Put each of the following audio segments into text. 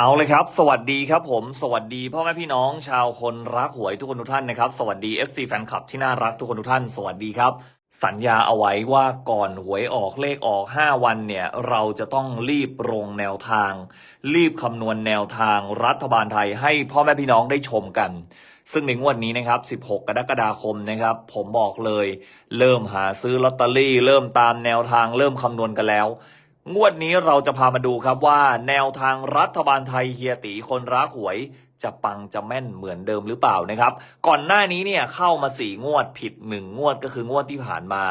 เอาเลยครับ สวัสดีครับผม สวัสดีพ่อแม่พี่น้อง ชาวคนรักหวยทุกคนทุกท่านนะครับ สวัสดี FC แฟนคลับที่น่ารักทุกคนทุกท่าน สวัสดีครับ สัญญาเอาไว้ว่าก่อนหวยออกเลขออก 5 วันเนี่ย เราจะต้องรีบลงแนวทาง รีบคำนวณแนวทางรัฐบาลไทยให้พ่อแม่พี่น้องได้ชมกัน ซึ่งในงวดนี้นะครับ 16 กรกฎาคมนะครับ ผมบอกเลย เริ่มหาซื้อลอตเตอรี่ เริ่มตามแนวทาง เริ่มคำนวณกันแล้ว งวดนี้เราจะพามาดูครับว่าแนวทางรัฐบาลไทยเฮียตีคนรักหวย จะปังจะแม่นเหมือนเดิมหรือเปล่านะครับ ก่อนหน้านี้เนี่ยเข้ามาสี่งวดผิดหนึ่งงวดก็คืองวดที่ผ่านมา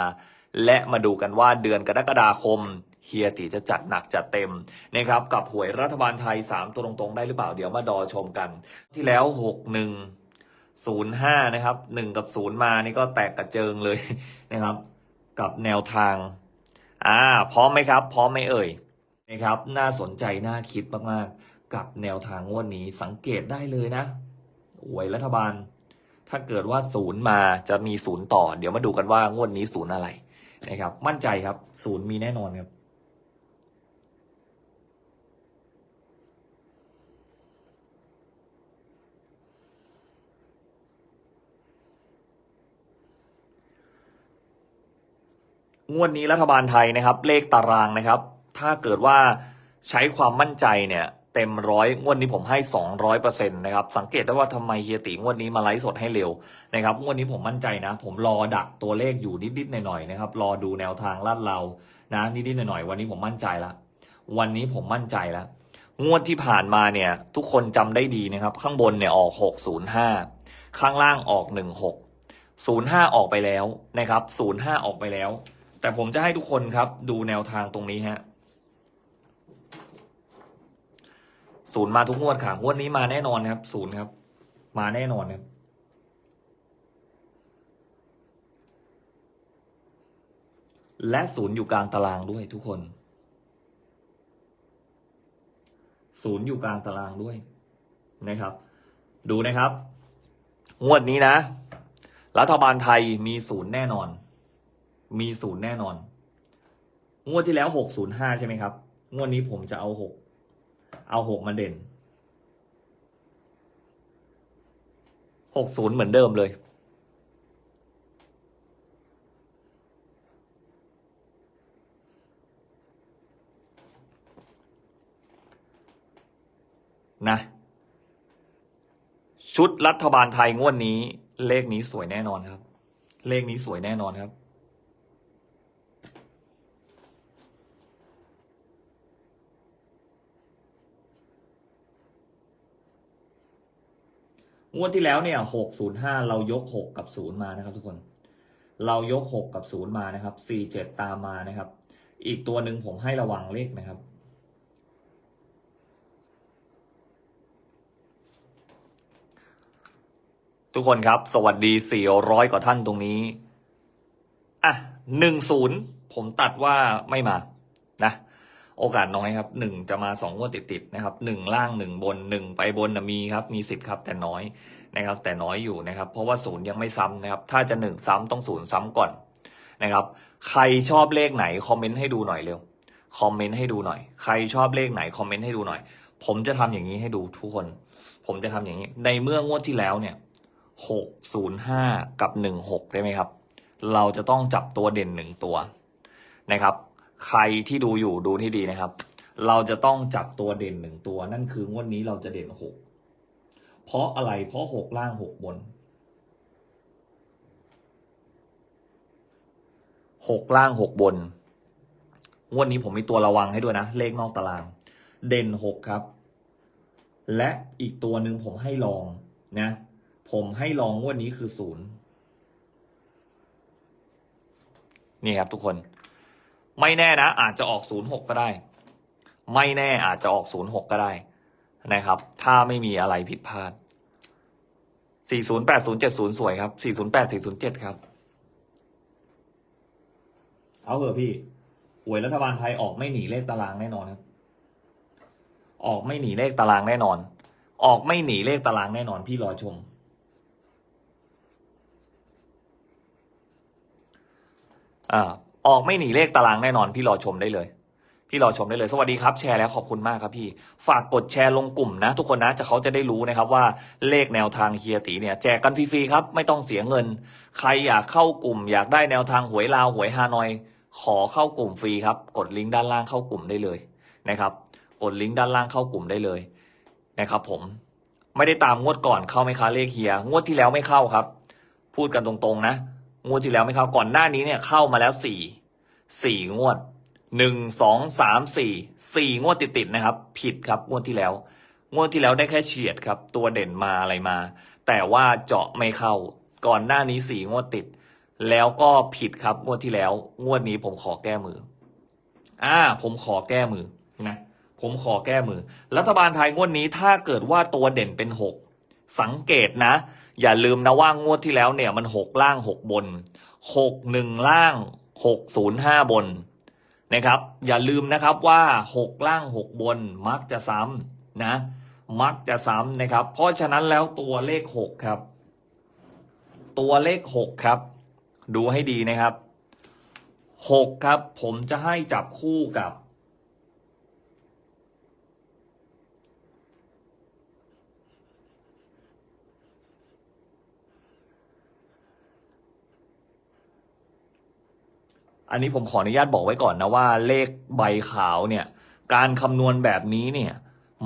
และมาดูกันว่าเดือนกรกฎาคมเฮียตีจะจัดหนักจัดเต็มนะครับกับหวยรัฐบาลไทย 3 ตัวตรงๆ ได้หรือเปล่าเดี๋ยวมาดอชมกัน ที่แล้ว 6 1 0 5 นะครับ 1 กับ 0 มานี่ก็แตกกระเจิงเลยนะครับ กับแนวทาง อ่า พร้อมไหมครับ พร้อมไหมเอ่ยนะครับ น่าสนใจน่าคิดมากๆ กับแนวทางงวดนี้สังเกตได้เลยนะหวยรัฐบาล ถ้าเกิดว่าศูนย์มาจะมีศูนย์ต่อ เดี๋ยวมาดูกันว่างวดนี้ศูนย์อะไรนะครับ มั่นใจครับ ศูนย์มีแน่นอนครับ งวดนี้รัฐบาลไทยนะครับ เลขตารางนะครับ ถ้าเกิดว่าใช้ความมั่นใจเนี่ยเต็มร้อยงวดนี้ผมให้สองร้อยเปอร์เซ็นต์นะครับ สังเกตได้ว่าทำไมเฮียตีงวดนี้มาไลฟ์สดให้เร็วนะครับงวดนี้ผมมั่นใจนะ ผมรอดักตัวเลขอยู่นิดๆหน่อยๆนะครับ รอดูแนวทางลาดเรานะนิดๆหน่อยๆวันนี้ผมมั่นใจแล้ววันนี้ผมมั่นใจแล้วงวดที่ผ่านมาเนี่ย ทุกคนจำได้ดีนะครับ ข้างบนเนี่ยออกหกศูนย์ห้าข้างล่างออกหนึ่งหกศูนย์ห้าออกไปแล้วนะครับศูนย์ห้าออกไปแล้ว แต่ผมจะให้ทุกคนครับ ดูแนวทางตรงนี้ฮะศูนย์มาทุกงวดค่ะงวดนี้มาแน่นอนครับศูนย์ครับ มาแน่นอนครับและศูนย์อยู่กลางตารางด้วยทุกคน ศูนย์อยู่กลางตารางด้วยนะครับ ดูนะครับ งวดนี้นะ รัฐบาลไทยมีศูนย์แน่นอน มีศูนย์แน่นอน งวดที่แล้วหกศูนย์ห้าใช่ไหมครับ งวดนี้ผมจะเอาหกเอาหกมาเด่นหกศูนย์เหมือนเดิมเลยนะชุดรัฐบาลไทยงวดนี้ เลขนี้สวยแน่นอนครับ เลขนี้สวยแน่นอนครับ งวดที่แล้วเนี่ยหกศูนย์ห้าเรายกหกกับศูนย์มานะครับ ทุกคน เรายกหกกับศูนย์มานะครับสี่เจ็ดตามมานะครับ อีกตัวหนึ่งผมให้ระวังเลขนะครับทุกคนครับ สวัสดี 400 กว่าท่านตรงนี้ อะ 10 ผมตัดว่าไม่มา นะ โอกาสน้อยครับหนึ่งจะมาสองงวดติดๆนะครับหนึ่งล่างหนึ่งบนหนึ่งไปบนนะมีครับมีสิทธิ์ครับแต่น้อยนะครับแต่น้อยอยู่นะครับเพราะว่าศูนย์ยังไม่ซ้ำนะครับถ้าจะหนึ่งซ้ำต้องศูนย์ซ้ำก่อนนะครับใครชอบเลขไหนคอมเมนต์ให้ดูหน่อยเร็วคอมเมนต์ให้ดูหน่อย ใครชอบเลขไหนคอมเมนต์ให้ดูหน่อย ผมจะทำอย่างนี้ให้ดูทุกคน ผมจะทำอย่างนี้ ในเมื่องวดที่แล้วเนี่ยหกศูนย์ห้ากับหนึ่งหกได้ไหมครับ เราจะต้องจับตัวเด่นหนึ่งตัวนะครับ ใครที่ดูอยู่ดูที่ดีนะครับ เราจะต้องจับตัวเด่นหนึ่งตัว นั่นคืองวดนนี้เราจะเด่นหกเพราะอะไรเพราะหกล่างหกบนหกล่างหกบน งวดนี้ผมมีตัวระวังให้ด้วยนะ เลขนอกตาราง เด่นหกครับ และอีกตัวหนึ่งผมให้ลองนะ ผมให้ลองงวดนี้คือศูนย์นี่ครับทุกคน ไม่แน่นะ อาจจะออกศูนย์หกก็ได้ ไม่แน่อาจจะออกศูนย์หกก็ได้นะครับ ถ้าไม่มีอะไรผิดพลาดสี่ศูนย์แปดศูนย์เจ็ดศูนย์สวยครับสี่ศูนย์แปดสี่ศูนย์เจ็ดครับ เอาเถอะพี่หวยรัฐบาลไทยออกไม่หนีเลขตารางแน่นอนครับ ออกไม่หนีเลขตารางแน่นอน ออกไม่หนีเลขตารางแน่นอนพี่รอชมอ่า ออกไม่หนีเลขตารางแน่นอน พี่รอชมได้เลย พี่รอชมได้เลย สวัสดีครับแชร์แล้วขอบคุณมากครับพี่ ฝากกดแชร์ลงกลุ่มนะ ทุกคนนะจะเขาจะได้รู้นะครับว่าเลขแนวทางเฮียตีเนี่ยแจกกันฟรีๆครับไม่ต้องเสียเงิน ใครอยากเข้ากลุ่ม อยากได้แนวทางหวยลาวหวยฮานอย ขอเข้ากลุ่มฟรีครับ กดลิงก์ด้านล่างเข้ากลุ่มได้เลยนะครับ กดลิงก์ด้านล่างเข้ากลุ่มได้เลยนะครับ ผมไม่ได้ตามงวดก่อนเข้าไหมคะเลขเฮีย งวดที่แล้วไม่เข้าครับ พูดกันตรงๆนะ งวดที่แล้วไม่เข้าก่อนหน้านี้เนี่ยเข้ามาแล้วสี่สี่งวดหนึ่งสองสามสี่สี่งวดติดๆนะครับ ผิดครับงวดที่แล้ว งวดที่แล้วได้แค่เฉียดครับ ตัวเด่นมาอะไรมา แต่ว่าเจาะไม่เข้า ก่อนหน้านี้สี่งวดติด แล้วก็ผิดครับงวดที่แล้ว งวดนี้ผมขอแก้มือ อ่า ผมขอแก้มือนะ ผมขอแก้มือ รัฐบาลไทยงวดนี้ถ้าเกิดว่าตัวเด่นเป็นหกสังเกตนะ อย่าลืมนะว่างวดที่แล้วเนี่ยมันหกล่างหกบนหกหนึ่งล่างหกศูนย์ห้าบนนะครับ อย่าลืมนะครับว่าหกล่างหกบนมักจะซ้ำนะ มักจะซ้ำนะครับ เพราะฉะนั้นแล้วตัวเลขหกครับ ตัวเลขหกครับ ดูให้ดีนะครับหกครับ ผมจะให้จับคู่กับ อันนี้ผมขออนุญาตบอกไว้ก่อนนะว่าเลขใบขาวเนี่ย การคำนวณแบบนี้เนี่ย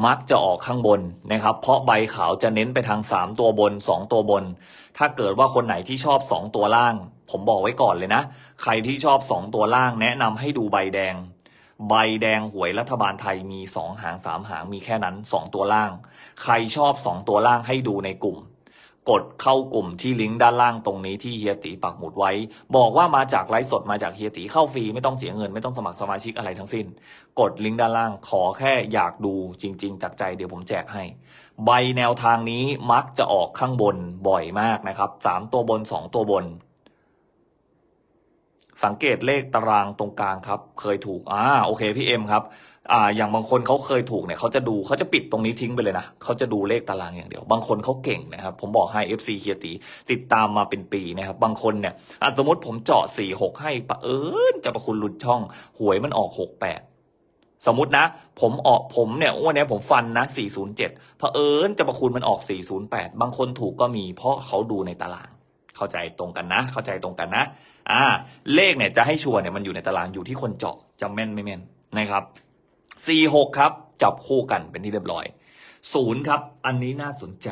มักจะออกข้างบนนะครับ เพราะใบขาวจะเน้นไปทางสามตัวบนสองตัวบน ถ้าเกิดว่าคนไหนที่ชอบสองตัวล่าง ผมบอกไว้ก่อนเลยนะ ใครที่ชอบสองตัวล่างแนะนำให้ดูใบแดง ใบแดงหวยรัฐบาลไทยมีสองหางสามหางมีแค่นั้นสองตัวล่าง ใครชอบสองตัวล่างให้ดูในกลุ่ม กดเข้ากลุ่มที่ลิงก์ด้านล่างตรงนี้ที่เฮียตีปักหมุดไว้ บอกว่ามาจากไลฟ์สดมาจากเฮียตีเข้าฟรีไม่ต้องเสียเงินไม่ต้องสมัครสมาชิกอะไรทั้งสิ้น กดลิงก์ด้านล่างขอแค่อยากดูจริง ๆ จากใจเดี๋ยวผมแจกให้ ใบแนวทางนี้มักจะออกข้างบนบ่อยมากนะครับสามตัวบนสองตัวบน สังเกตเลขตารางตรงกลางครับ เคยถูกอ่าโอเคพี่เอ็มครับอ่าอย่างบางคนเขาเคยถูกเนี่ยเขาจะดูเขาจะปิดตรงนี้ทิ้งไปเลยนะเขาจะดูเลขตารางอย่างเดียว บางคนเขาเก่งนะครับ ผมบอกให้ FC เฮียตีติดตามมาเป็นปีนะครับ บางคนเนี่ยสมมติผมเจาะสี่หกให้ปะเอิญจะประคุณหลุดช่องหวยมันออกหกแปดสมมตินะ ผมออกผมเนี่ยวันนี้ผมฟันนะสี่ศูนย์เจ็ดเผอิญจะประคุณมันออกสี่ศูนย์แปดบางคนถูกก็มี เพราะเขาดูในตาราง เข้าใจตรงกันนะ เข้าใจตรงกันนะ อ่า เลขเนี่ยจะให้ชัวร์เนี่ยมันอยู่ในตารางอยู่ที่คนเจาะจะแม่นไม่แม่นนะครับ สี่หกครับ จับคู่กันเป็นที่เรียบร้อยศูนย์ครับ อันนี้น่าสนใจ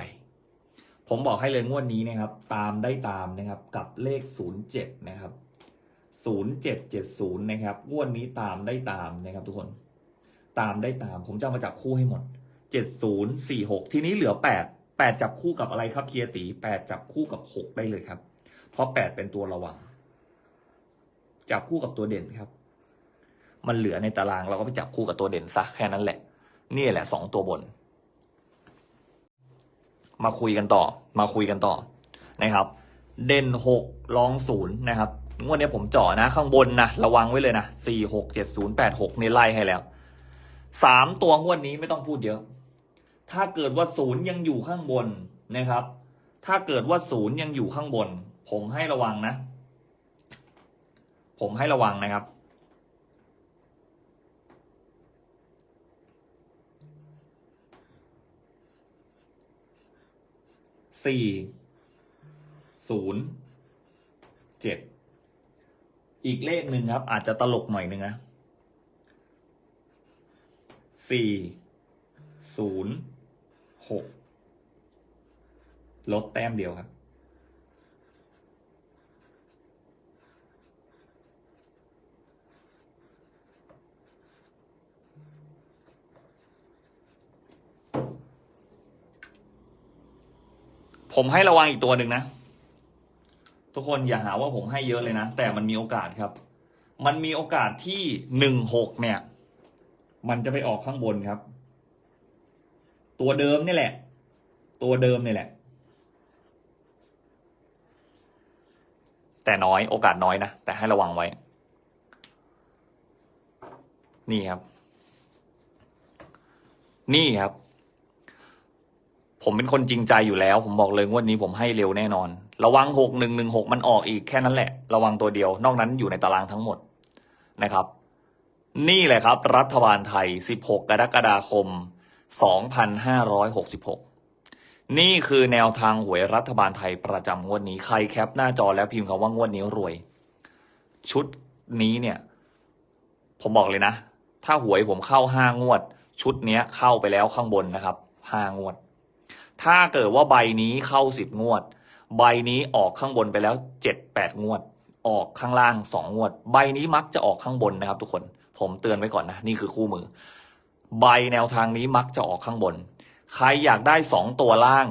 ผมบอกให้เลยงวดนี้นะครับ ตามได้ตามนะครับ กับเลขศูนย์เจ็ดนะครับศูนย์เจ็ดเจ็ดศูนย์นะครับงวดนี้ตามได้ตามนะครับ ทุกคน ตามได้ตาม ผมจะมาจับคู่ให้หมดเจ็ดศูนย์สี่หกทีนี้เหลือแปดแปดจับคู่กับอะไรครับเคียตีแปดจับคู่กับหกได้เลยครับ เพราะแปดเป็นตัวระวัง จับคู่กับตัวเด่นครับ มันเหลือในตารางเราก็ไปจับคู่กับตัวเด่นซะแค่นั้นแหละ นี่แหละสองตัวบน มาคุยกันต่อ มาคุยกันต่อนะครับ เด่นหกรองศูนย์นะครับงวดนี้ผมเจาะนะข้างบนนะระวังไว้เลยนะสี่หกเจ็ดศูนย์แปดหกนี่ไล่ให้แล้วสามตัวงวดนี้ไม่ต้องพูดเยอะ ถ้าเกิดว่าศูนย์ยังอยู่ข้างบนนะครับ ถ้าเกิดว่าศูนย์ยังอยู่ข้างบน ผมให้ระวังนะ ผมให้ระวังนะครับ สี่ศูนย์เจ็ดอีกเลขหนึ่งครับ อาจจะตลกหน่อยหนึ่งนะสี่ศูนย์หกลดแต้มเดียวครับ ผมให้ระวังอีกตัวหนึ่งนะ ทุกคนอย่าหาว่าผมให้เยอะเลยนะ แต่มันมีโอกาสครับ มันมีโอกาสที่หนึ่งหกเนี่ย มันจะไปออกข้างบนครับ ตัวเดิมนี่แหละ ตัวเดิมนี่แหละ แต่น้อยโอกาสน้อยนะ แต่ให้ระวังไว้ นี่ครับ นี่ครับ ผมเป็นคนจริงใจอยู่แล้ว ผมบอกเลยงวดนี้ผมให้เร็วแน่นอน ระวังหกหนึ่งหนึ่งหกมันออกอีกแค่นั้นแหละ ระวังตัวเดียว นอกนั้นอยู่ในตารางทั้งหมดนะครับ นี่แหละครับ รัฐบาลไทย 16 กรกฎาคม 2566 นี่คือแนวทางหวยรัฐบาลไทยประจำงวดนี้ ใครแคปหน้าจอแล้วพิมพ์คำว่างวดนี้รวย ชุดนี้เนี่ย ผมบอกเลยนะ ถ้าหวยผมเข้าห้างวด ชุดเนี้ยเข้าไปแล้วข้างบนนะครับห้างวด ถ้าเกิดว่าใบนี้เข้าสิบงวด ใบนี้ออกข้างบนไปแล้วเจ็ดแปดงวด ออกข้างล่างสองงวด ใบนี้มักจะออกข้างบนนะครับ ทุกคนผมเตือนไว้ก่อนนะนี่คือคู่มือ ใบแนวทางนี้มักจะออกข้างบน ใครอยากได้สองตัวล่าง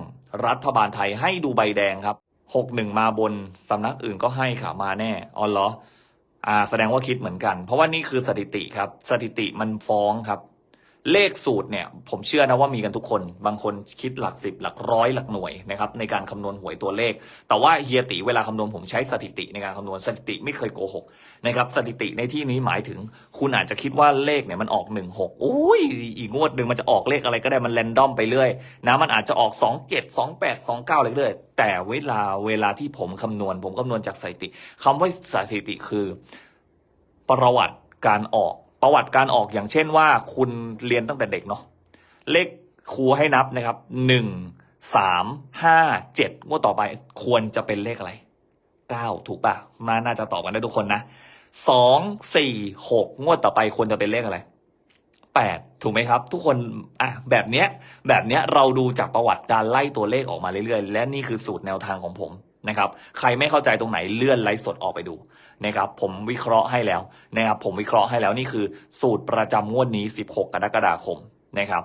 รัฐบาลไทยให้ดูใบแดงครับหกหนึ่งมาบนสำนักอื่นก็ให้ค่ะมาแน่อ๋อเหรออ่า แสดงว่าคิดเหมือนกัน เพราะว่านี่คือสถิติครับ สถิติมันฟ้องครับ เลขสูตรเนี่ยผมเชื่อนะว่ามีกันทุกคน บางคนคิดหลักสิบหลักร้อยหลักหน่วยนะครับในการคำนวณหวยตัวเลข แต่ว่าเฮียติเวลาคำนวณผมใช้สถิติในการคำนวณสถิติไม่เคยโกหกนะครับสถิติในที่นี้หมายถึง คุณอาจจะคิดว่าเลขเนี่ยมันออกหนึ่งหกอุ้ยอีกงวดหนึ่งมันจะออกเลขอะไรก็ได้มันแรนดอมไปเรื่อยนะมันอาจจะออกสองเจ็ดสองแปดสองเก้าเลยเรื่อยแต่เวลาเวลาที่ผมคำนวณ ผมคำนวณจากสถิติคำว่าสถิติคือ ประวัติการออก ประวัติการออกอย่างเช่นว่าคุณเรียนตั้งแต่เด็กเนาะเลขครูให้นับนะครับหนึ่งสามห้าเจ็ดงวดต่อไปควรจะเป็นเลขอะไรเก้าถูกปะมาน่าจะตอบกันได้ทุกคนนะสองสี่หกงวดต่อไปควรจะเป็นเลขอะไรแปดถูกไหมครับ ทุกคนอะแบบเนี้ยแบบเนี้ยเราดูจากประวัติการไล่ตัวเลขออกมาเรื่อยๆ และนี่คือสูตรแนวทางของผม นะครับใครไม่เข้าใจตรงไหนเลื่อนไลฟ์สดออกไปดูนะครับผมวิเคราะห์ให้แล้วนะครับผมวิเคราะห์ให้แล้วนี่คือสูตรประจำงวดนี้ 16 กรกฎาคมนะครับ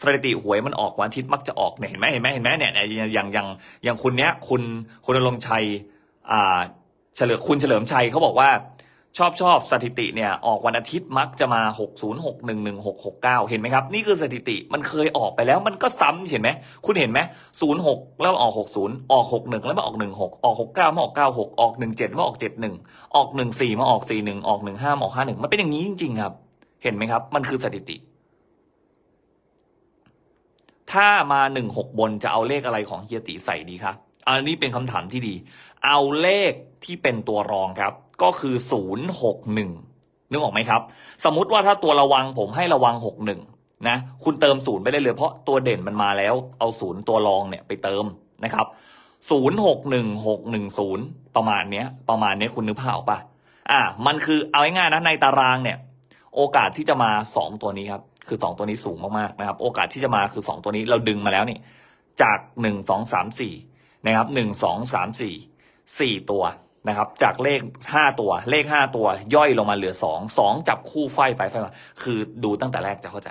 สถิติหวยมันออกวันอาทิตย์มักจะออกเนี่ยเห็นไหมเห็นไหมเห็นไหมเนี่ยอย่างอย่างอย่างอย่างคุณเนี้ยคุณคุณณรงค์ชัยอ่าเฉลิมคุณเฉลิมชัยเขาบอกว่า ชอบชอบสถิติเนี่ยออกวันอาทิตย์มักจะมา 60611669 เห็นไหมครับ นี่คือสถิติมันเคยออกไปแล้วมันก็ซ้ำเห็นไหม คุณเห็นไหม06 แล้วออก 60 ออก 61 แล้วมาออก 16 ออก 69 มาออก 96 ออก 17 มาออก 71 ออก 14 มาออก 41 ออก 15 มาออก 51 มันเป็นอย่างนี้จริง ๆ ครับ เห็นไหมครับ มันคือสถิติ ถ้ามา 16 บนจะเอาเลขอะไรของเฮียตีใส่ดีครับอันนี้เป็นคำถามที่ดี เอาเลขที่เป็นตัวรองครับ ก็คือ 061 นึกออกไหมครับ สมมติว่าถ้าตัวระวังผมให้ระวัง 61 นะ คุณเติมศูนย์ไปได้เลย เพราะตัวเด่นมันมาแล้ว เอาศูนย์ตัวรองเนี่ยไปเติมนะครับ061610 ประมาณเนี้ย ประมาณเนี้ยคุณนึกภาพออกปะอ่ามันคือเอาง่ายๆนะในตารางเนี่ย โอกาสที่จะมา 2 ตัวนี้ครับ คือ 2 ตัวนี้สูงมากๆนะครับ โอกาสที่จะมาคือ 2 ตัวนี้เราดึงมาแล้วนี่ จาก 1 2 3 4 นะครับ 1 2 3 4 4 ตัว นะครับจากเลข 5 ตัวเลข 5 ตัวย่อยลงมาเหลือ 2 2 จับคู่ไฟไปไฟมาคือดูตั้งแต่แรกจะเข้าใจ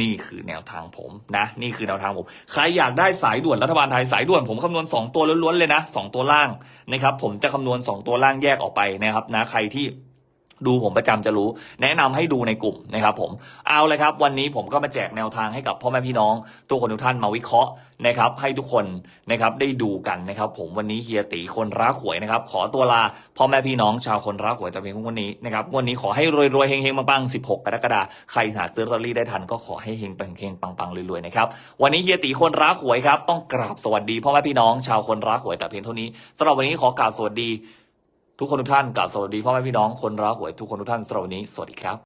นี่คือแนวทางผมนะ นี่คือแนวทางผมใครอยากได้สายด่วนรัฐบาลไทยสายด่วนผมคำนวณ 2 ตัวล้วนๆเลยนะ 2 ตัวล่างนะครับผมจะคำนวณ 2 ตัวล่างแยกออกไปนะครับนะใครที่ ดูผมประจำจะรู้ แนะนำให้ดูในกลุ่มนะครับผมเอาเลยครับ วันนี้ผมก็มาแจกแนวทางให้กับพ่อแม่พี่น้อง ทุกคนทุกท่านมาวิเคราะห์นะครับ ให้ทุกคนนะครับได้ดูกันนะครับ ผมวันนี้เฮียตีคนรักหวยนะครับ ขอตัวลาพ่อแม่พี่น้องชาวคนรักหวยแต่เพียงวันนี้นะครับวันนี้ขอให้รวยๆเฮงๆปังๆ16 กรกฎาคมใครหาซื้อลอตเตอรี่ได้ทันก็ขอให้เฮงปังเฮงปังๆรวยๆนะครับวันนี้เฮียตีคนรักหวยครับต้องกราบสวัสดีพ่อแม่พี่น้องชาวคนรักหวยแต่เพียงเท่านี้สำหรับวันนี้ขอกราบสวัสดี ทุกคนทุกท่านกราบสวัสดีพ่อแม่พี่น้องคนรักหวยทุกคนทุกท่านสำหรับวันนี้สวัสดีครับ